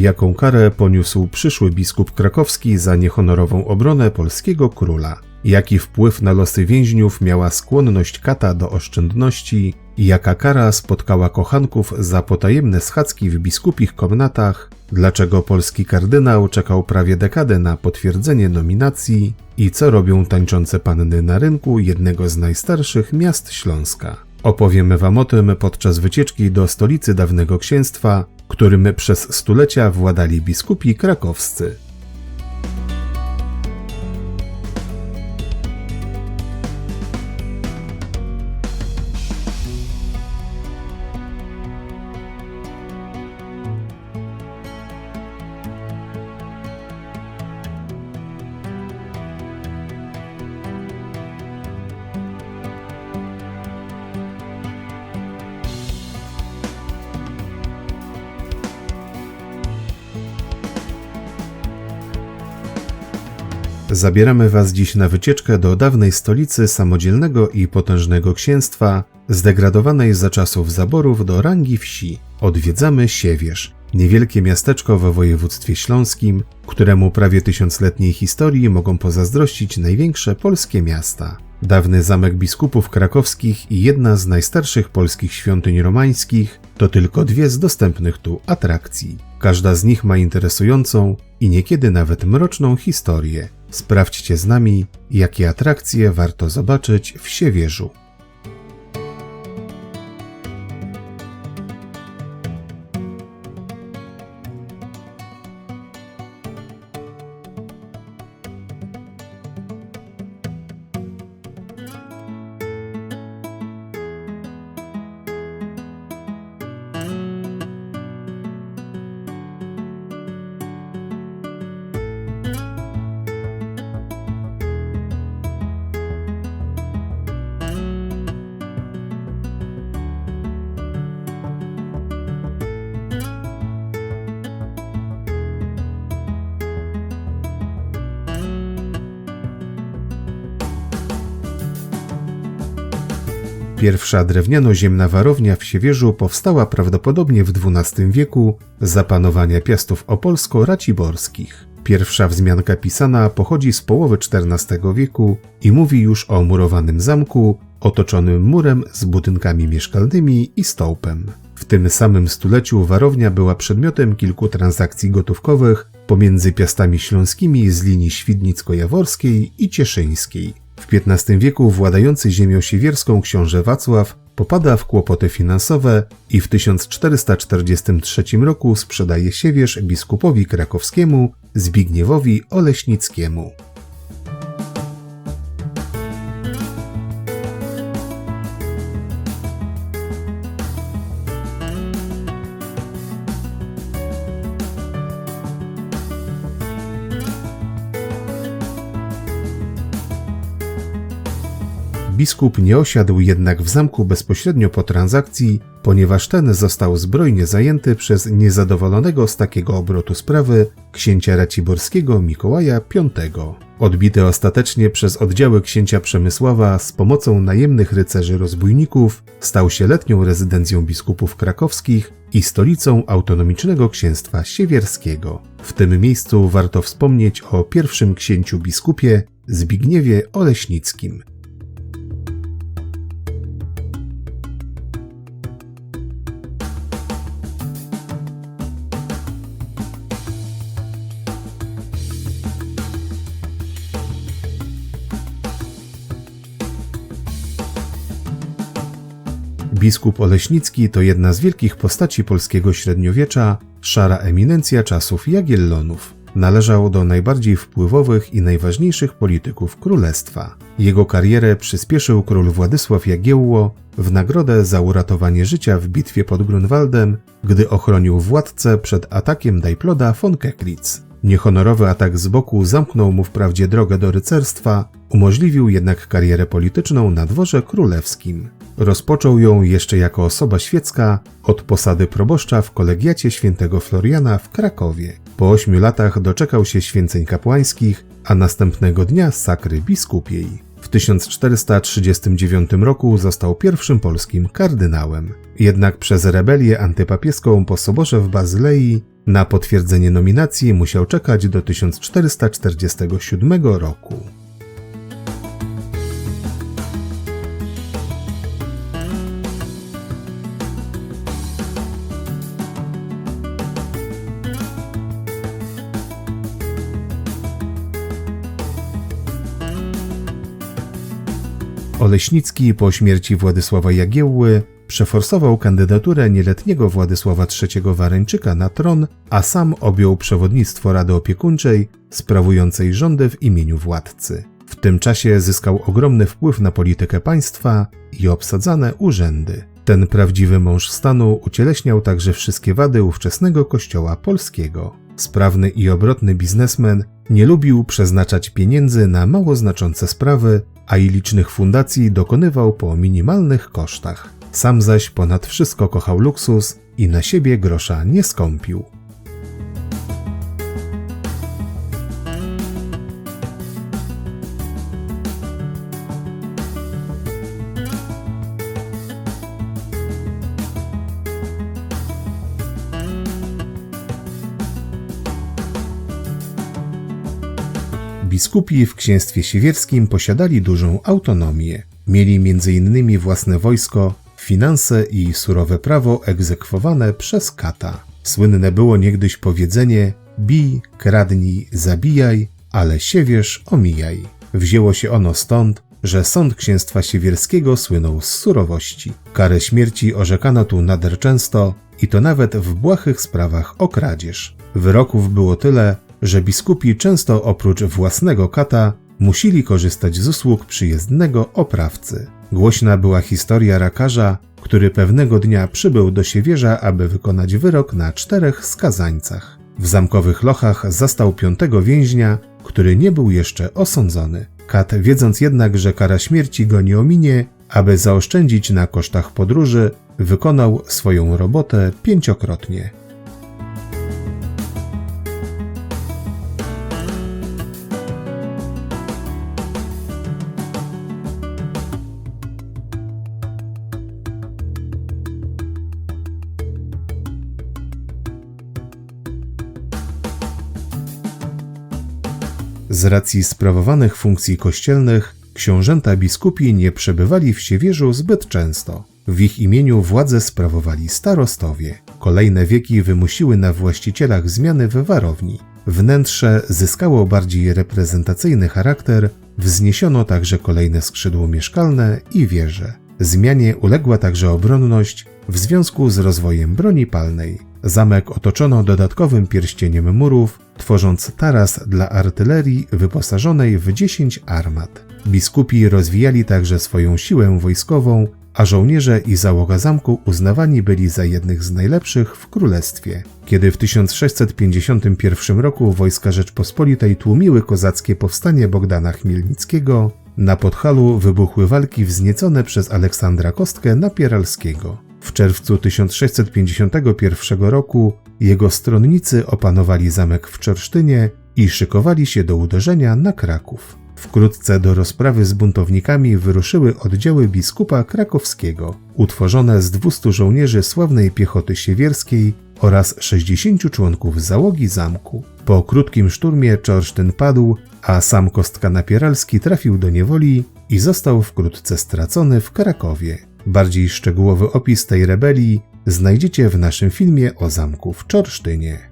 jaką karę poniósł przyszły biskup krakowski za niehonorową obronę polskiego króla, jaki wpływ na losy więźniów miała skłonność kata do oszczędności? Jaka kara spotkała kochanków za potajemne schadzki w biskupich komnatach, dlaczego polski kardynał czekał prawie dekadę na potwierdzenie nominacji? I co robią tańczące panny na rynku jednego z najstarszych miast Śląska. Opowiemy Wam o tym podczas wycieczki do stolicy dawnego księstwa, którym przez stulecia władali biskupi krakowscy. Zabieramy Was dziś na wycieczkę do dawnej stolicy samodzielnego i potężnego księstwa, zdegradowanej za czasów zaborów do rangi wsi. Odwiedzamy Siewierz, niewielkie miasteczko we województwie śląskim, któremu prawie tysiącletniej historii mogą pozazdrościć największe polskie miasta. Dawny zamek biskupów krakowskich i jedna z najstarszych polskich świątyń romańskich to tylko dwie z dostępnych tu atrakcji. Każda z nich ma interesującą i niekiedy nawet mroczną historię. Sprawdźcie z nami, jakie atrakcje warto zobaczyć w Siewierzu. Pierwsza drewniano-ziemna warownia w Siewierzu powstała prawdopodobnie w XII wieku za panowania piastów opolsko-raciborskich. Pierwsza wzmianka pisana pochodzi z połowy XIV wieku i mówi już o murowanym zamku otoczonym murem z budynkami mieszkalnymi i stołpem. W tym samym stuleciu warownia była przedmiotem kilku transakcji gotówkowych pomiędzy piastami śląskimi z linii świdnicko-jaworskiej i cieszyńskiej. W XV wieku władający ziemią siewierską książę Wacław popada w kłopoty finansowe i w 1443 roku sprzedaje Siewierz biskupowi krakowskiemu Zbigniewowi Oleśnickiemu. Biskup nie osiadł jednak w zamku bezpośrednio po transakcji, ponieważ ten został zbrojnie zajęty przez niezadowolonego z takiego obrotu sprawy księcia raciborskiego Mikołaja V. Odbity ostatecznie przez oddziały księcia Przemysława z pomocą najemnych rycerzy rozbójników, stał się letnią rezydencją biskupów krakowskich i stolicą autonomicznego księstwa siewierskiego. W tym miejscu warto wspomnieć o pierwszym księciu biskupie Zbigniewie Oleśnickim. Biskup Oleśnicki to jedna z wielkich postaci polskiego średniowiecza, szara eminencja czasów Jagiellonów. Należał do najbardziej wpływowych i najważniejszych polityków królestwa. Jego karierę przyspieszył król Władysław Jagiełło w nagrodę za uratowanie życia w bitwie pod Grunwaldem, gdy ochronił władcę przed atakiem Dajploda von Keklitz. Niehonorowy atak z boku zamknął mu wprawdzie drogę do rycerstwa, umożliwił jednak karierę polityczną na dworze królewskim. Rozpoczął ją jeszcze jako osoba świecka od posady proboszcza w kolegiacie świętego Floriana w Krakowie. Po ośmiu latach doczekał się święceń kapłańskich, a następnego dnia sakry biskupiej. W 1439 roku został pierwszym polskim kardynałem. Jednak przez rebelię antypapieską po soborze w Bazylei Na potwierdzenie nominacji musiał czekać do 1447 roku. Oleśnicki po śmierci Władysława Jagiełły przeforsował kandydaturę nieletniego Władysława III Wareńczyka na tron, a sam objął przewodnictwo Rady Opiekuńczej, sprawującej rządy w imieniu władcy. W tym czasie zyskał ogromny wpływ na politykę państwa i obsadzane urzędy. Ten prawdziwy mąż stanu ucieleśniał także wszystkie wady ówczesnego kościoła polskiego. Sprawny i obrotny biznesmen nie lubił przeznaczać pieniędzy na mało znaczące sprawy, a i licznych fundacji dokonywał po minimalnych kosztach. Sam zaś ponad wszystko kochał luksus i na siebie grosza nie skąpił. Biskupi w księstwie siewierskim posiadali dużą autonomię. Mieli m.in. własne wojsko, finanse i surowe prawo egzekwowane przez kata. Słynne było niegdyś powiedzenie bij, kradnij, zabijaj, ale siewierz omijaj. Wzięło się ono stąd, że sąd księstwa siewierskiego słynął z surowości. Karę śmierci orzekano tu nader często i to nawet w błahych sprawach o kradzież. Wyroków było tyle, że biskupi często oprócz własnego kata musieli korzystać z usług przyjezdnego oprawcy. Głośna była historia rakarza, który pewnego dnia przybył do Siewierza, aby wykonać wyrok na czterech skazańcach. W zamkowych lochach zastał piątego więźnia, który nie był jeszcze osądzony. Kat, wiedząc jednak, że kara śmierci go nie ominie, aby zaoszczędzić na kosztach podróży, wykonał swoją robotę pięciokrotnie. Z racji sprawowanych funkcji kościelnych, książęta biskupi nie przebywali w Siewierzu zbyt często. W ich imieniu władzę sprawowali starostowie. Kolejne wieki wymusiły na właścicielach zmiany w warowni. Wnętrze zyskało bardziej reprezentacyjny charakter, wzniesiono także kolejne skrzydło mieszkalne i wieże. Zmianie uległa także obronność w związku z rozwojem broni palnej. Zamek otoczono dodatkowym pierścieniem murów, tworząc taras dla artylerii wyposażonej w 10 armat. Biskupi rozwijali także swoją siłę wojskową, a żołnierze i załoga zamku uznawani byli za jednych z najlepszych w królestwie. Kiedy w 1651 roku wojska Rzeczpospolitej tłumiły kozackie powstanie Bogdana Chmielnickiego, na Podhalu wybuchły walki wzniecone przez Aleksandra Kostkę Napieralskiego. W czerwcu 1651 roku jego stronnicy opanowali zamek w Czorsztynie i szykowali się do uderzenia na Kraków. Wkrótce do rozprawy z buntownikami wyruszyły oddziały biskupa krakowskiego, utworzone z 200 żołnierzy sławnej piechoty siewierskiej oraz 60 członków załogi zamku. Po krótkim szturmie Czorsztyn padł, a sam Kostka Napieralski trafił do niewoli i został wkrótce stracony w Krakowie. Bardziej szczegółowy opis tej rebelii znajdziecie w naszym filmie o zamku w Czorsztynie.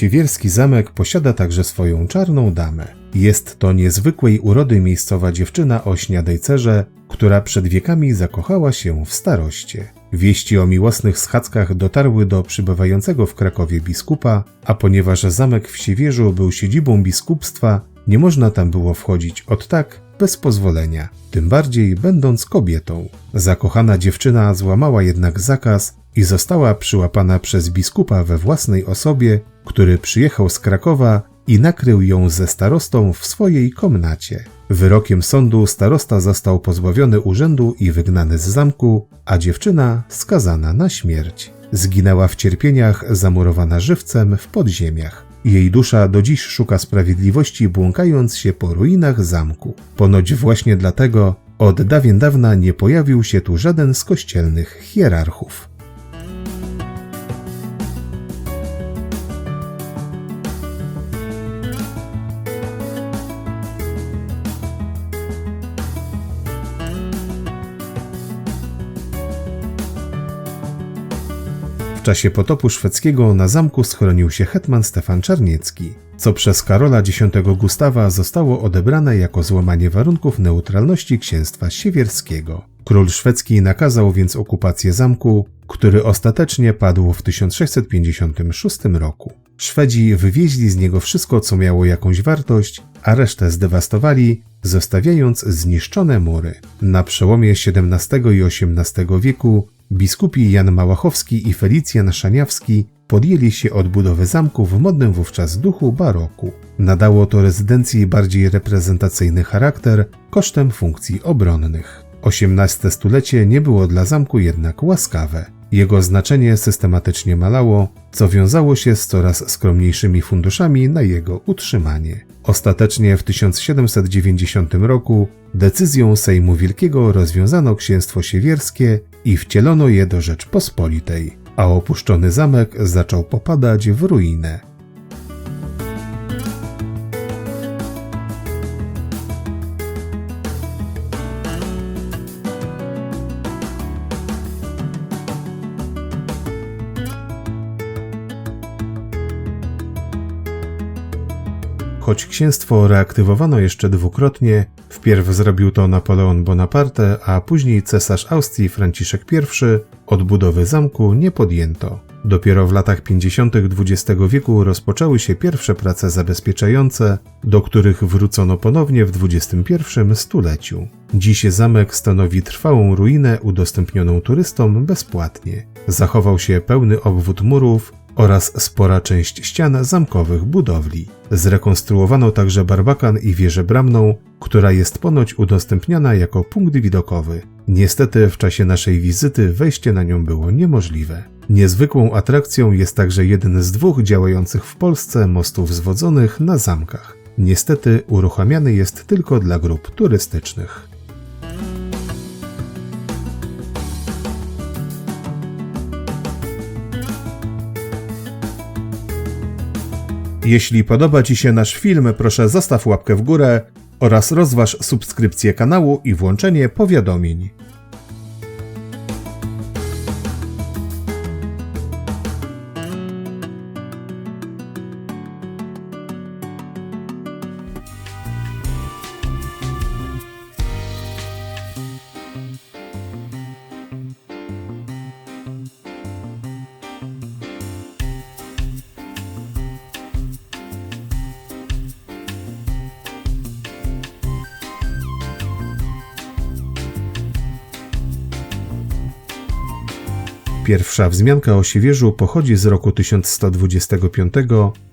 Siewierski zamek posiada także swoją czarną damę. Jest to niezwykłej urody miejscowa dziewczyna o śniadej cerze, która przed wiekami zakochała się w staroście. Wieści o miłosnych schadzkach dotarły do przybywającego w Krakowie biskupa, a ponieważ zamek w Siewierzu był siedzibą biskupstwa, nie można tam było wchodzić od tak bez pozwolenia, tym bardziej będąc kobietą. Zakochana dziewczyna złamała jednak zakaz i została przyłapana przez biskupa we własnej osobie, który przyjechał z Krakowa i nakrył ją ze starostą w swojej komnacie. Wyrokiem sądu starosta został pozbawiony urzędu i wygnany z zamku, a dziewczyna skazana na śmierć. Zginęła w cierpieniach, zamurowana żywcem w podziemiach. Jej dusza do dziś szuka sprawiedliwości, błąkając się po ruinach zamku. Ponoć właśnie dlatego od dawien dawna nie pojawił się tu żaden z kościelnych hierarchów. W czasie potopu szwedzkiego na zamku schronił się hetman Stefan Czarniecki, co przez Karola X Gustawa zostało odebrane jako złamanie warunków neutralności księstwa siewierskiego. Król szwedzki nakazał więc okupację zamku, który ostatecznie padł w 1656 roku. Szwedzi wywieźli z niego wszystko, co miało jakąś wartość, a resztę zdewastowali, zostawiając zniszczone mury. Na przełomie XVII i XVIII wieku biskupi Jan Małachowski i Felicjan Szaniawski podjęli się odbudowy zamku w modnym wówczas duchu baroku. Nadało to rezydencji bardziej reprezentacyjny charakter kosztem funkcji obronnych. XVIII stulecie nie było dla zamku jednak łaskawe. Jego znaczenie systematycznie malało, co wiązało się z coraz skromniejszymi funduszami na jego utrzymanie. Ostatecznie w 1790 roku decyzją Sejmu Wielkiego rozwiązano księstwo siewierskie i wcielono je do Rzeczpospolitej, a opuszczony zamek zaczął popadać w ruinę. Choć księstwo reaktywowano jeszcze dwukrotnie, wpierw zrobił to Napoleon Bonaparte, a później cesarz Austrii Franciszek I, odbudowy zamku nie podjęto. Dopiero w latach 50. XX wieku rozpoczęły się pierwsze prace zabezpieczające, do których wrócono ponownie w XXI stuleciu. Dziś zamek stanowi trwałą ruinę udostępnioną turystom bezpłatnie. Zachował się pełny obwód murów, oraz spora część ścian zamkowych budowli. Zrekonstruowano także barbakan i wieżę bramną, która jest ponoć udostępniana jako punkt widokowy. Niestety w czasie naszej wizyty wejście na nią było niemożliwe. Niezwykłą atrakcją jest także jeden z dwóch działających w Polsce mostów zwodzonych na zamkach. Niestety uruchamiany jest tylko dla grup turystycznych. Jeśli podoba Ci się nasz film, proszę zostaw łapkę w górę oraz rozważ subskrypcję kanału i włączenie powiadomień. Pierwsza wzmianka o Siewierzu pochodzi z roku 1125,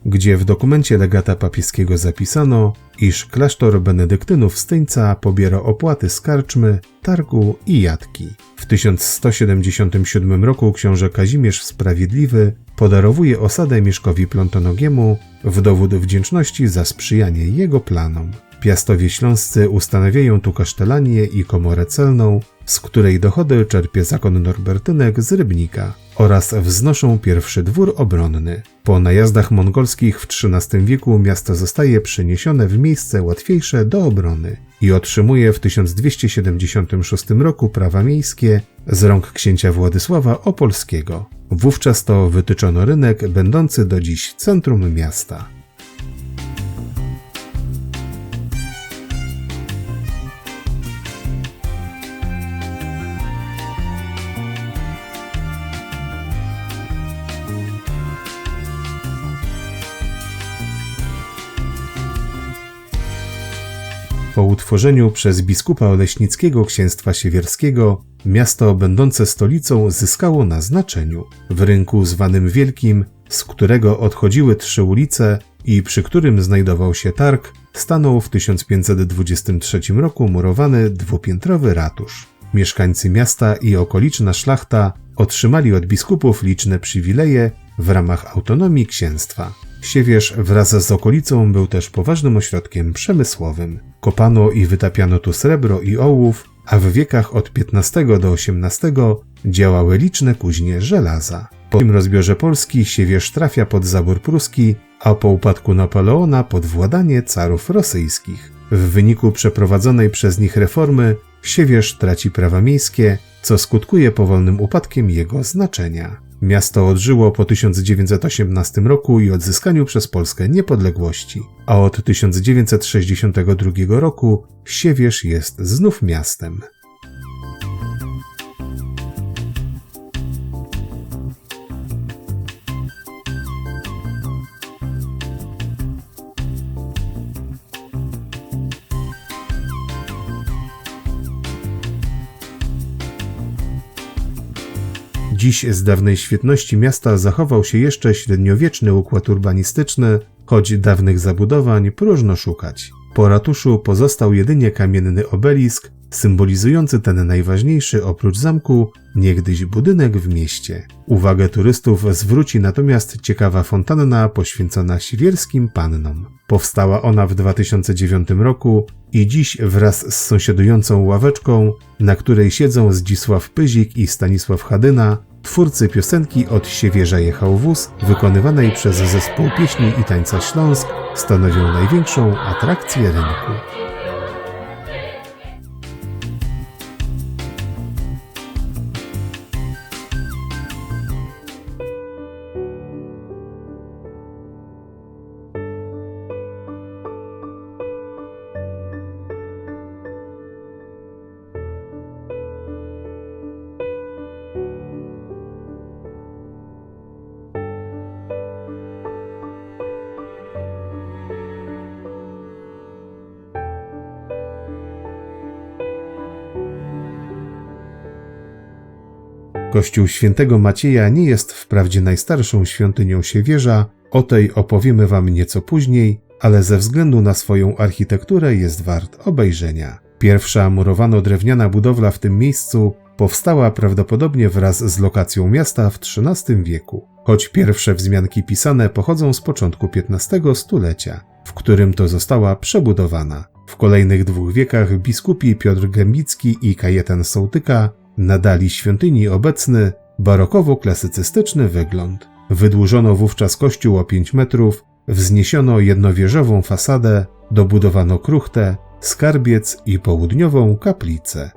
gdzie w dokumencie legata papieskiego zapisano, iż klasztor benedyktynów Styńca pobiera opłaty z karczmy, targu i jatki. W 1177 roku książę Kazimierz Sprawiedliwy podarowuje osadę Mieszkowi Plątonogiemu w dowód wdzięczności za sprzyjanie jego planom. Piastowie śląscy ustanawiają tu kasztelanię i komorę celną, z której dochody czerpie zakon Norbertynek z Rybnika oraz wznoszą pierwszy dwór obronny. Po najazdach mongolskich w XIII wieku miasto zostaje przeniesione w miejsce łatwiejsze do obrony i otrzymuje w 1276 roku prawa miejskie z rąk księcia Władysława Opolskiego. Wówczas to wytyczono rynek będący do dziś centrum miasta. Utworzeniu przez biskupa Oleśnickiego Księstwa Siewierskiego miasto będące stolicą zyskało na znaczeniu. W rynku zwanym Wielkim z którego odchodziły trzy ulice i przy którym znajdował się targ, stanął w 1523 roku murowany dwupiętrowy ratusz. Mieszkańcy miasta i okoliczna szlachta otrzymali od biskupów liczne przywileje w ramach autonomii księstwa. Siewierz wraz z okolicą był też poważnym ośrodkiem przemysłowym. Kopano i wytapiano tu srebro i ołów, a w wiekach od XV do XVIII działały liczne kuźnie żelaza. Po tym rozbiorze Polski Siewierz trafia pod zabór pruski, a po upadku Napoleona pod władanie carów rosyjskich. W wyniku przeprowadzonej przez nich reformy Siewierz traci prawa miejskie, co skutkuje powolnym upadkiem jego znaczenia. Miasto odżyło po 1918 roku i odzyskaniu przez Polskę niepodległości, a od 1962 roku Siewierz jest znów miastem. Dziś z dawnej świetności miasta zachował się jeszcze średniowieczny układ urbanistyczny, choć dawnych zabudowań próżno szukać. Po ratuszu pozostał jedynie kamienny obelisk, symbolizujący ten najważniejszy oprócz zamku niegdyś budynek w mieście. Uwagę turystów zwróci natomiast ciekawa fontanna poświęcona siwierskim pannom. Powstała ona w 2009 roku i dziś wraz z sąsiadującą ławeczką, na której siedzą Zdzisław Pyzik i Stanisław Hadyna, twórcy piosenki Od Siewierza jechał wóz, wykonywanej przez zespół pieśni i tańca Śląsk, stanowią największą atrakcję rynku. Kościół świętego Macieja nie jest wprawdzie najstarszą świątynią Siewierza, o tej opowiemy wam nieco później, ale ze względu na swoją architekturę jest wart obejrzenia. Pierwsza murowano-drewniana budowla w tym miejscu powstała prawdopodobnie wraz z lokacją miasta w XIII wieku, choć pierwsze wzmianki pisane pochodzą z początku XV stulecia, w którym to została przebudowana. W kolejnych dwóch wiekach biskupi Piotr Gębicki i Kajetan Sołtyka nadali świątyni obecny barokowo-klasycystyczny wygląd. Wydłużono wówczas kościół o 5 metrów, wzniesiono jednowieżową fasadę, dobudowano kruchtę, skarbiec i południową kaplicę.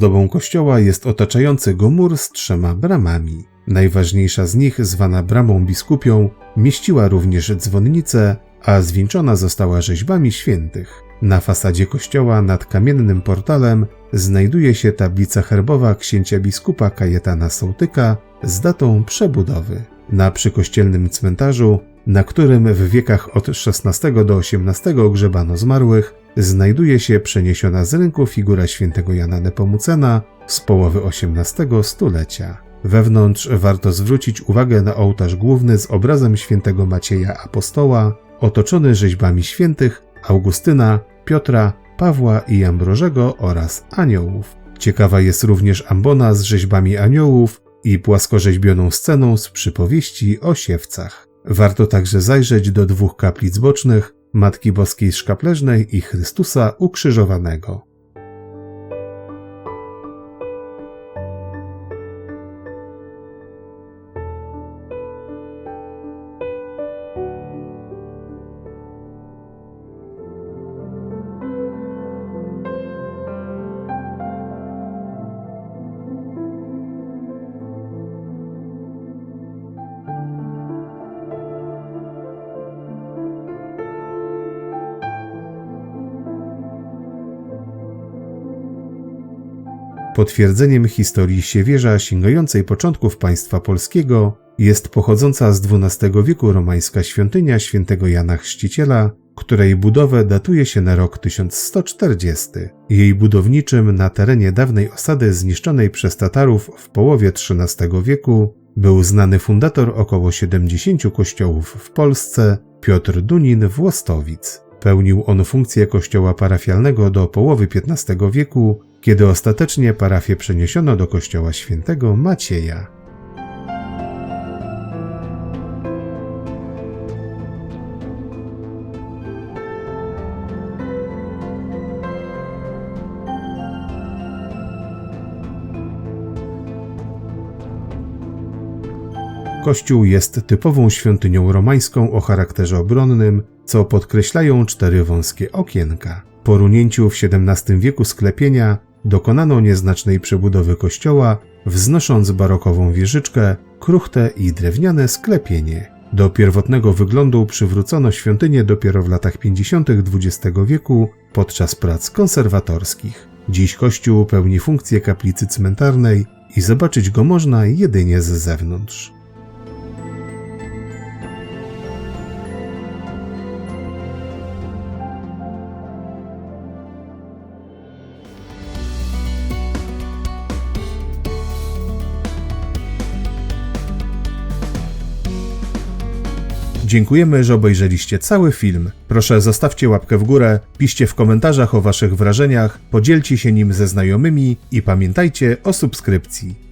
Ozdobą kościoła jest otaczający go mur z trzema bramami. Najważniejsza z nich, zwana bramą biskupią, mieściła również dzwonnicę, a zwieńczona została rzeźbami świętych. Na fasadzie kościoła nad kamiennym portalem znajduje się tablica herbowa księcia biskupa Kajetana Sołtyka z datą przebudowy. Na przykościelnym cmentarzu, na którym w wiekach od XVI do XVIII ogrzebano zmarłych, znajduje się przeniesiona z rynku figura świętego Jana Nepomucena z połowy XVIII stulecia. Wewnątrz warto zwrócić uwagę na ołtarz główny z obrazem świętego Macieja Apostoła, otoczony rzeźbami świętych Augustyna, Piotra, Pawła i Ambrożego oraz aniołów. Ciekawa jest również ambona z rzeźbami aniołów i płaskorzeźbioną sceną z przypowieści o siewcach. Warto także zajrzeć do dwóch kaplic bocznych, Matki Boskiej Szkapleżnej i Chrystusa Ukrzyżowanego. Potwierdzeniem historii Siewierza sięgającej początków państwa polskiego jest pochodząca z XII wieku romańska świątynia świętego Jana Chrzciciela, której budowę datuje się na rok 1140. Jej budowniczym na terenie dawnej osady zniszczonej przez Tatarów w połowie XIII wieku był znany fundator około 70 kościołów w Polsce Piotr Dunin Włostowic. Pełnił on funkcję kościoła parafialnego do połowy XV wieku, kiedy ostatecznie parafię przeniesiono do kościoła świętego Macieja. Kościół jest typową świątynią romańską o charakterze obronnym, co podkreślają cztery wąskie okienka. Po runięciu w XVII wieku sklepienia dokonano nieznacznej przebudowy kościoła, wznosząc barokową wieżyczkę, kruchte i drewniane sklepienie. Do pierwotnego wyglądu przywrócono świątynię dopiero w latach 50. XX wieku podczas prac konserwatorskich. Dziś kościół pełni funkcję kaplicy cmentarnej i zobaczyć go można jedynie z zewnątrz. Dziękujemy, że obejrzeliście cały film. Proszę zostawcie łapkę w górę, piszcie w komentarzach o waszych wrażeniach, podzielcie się nim ze znajomymi i pamiętajcie o subskrypcji.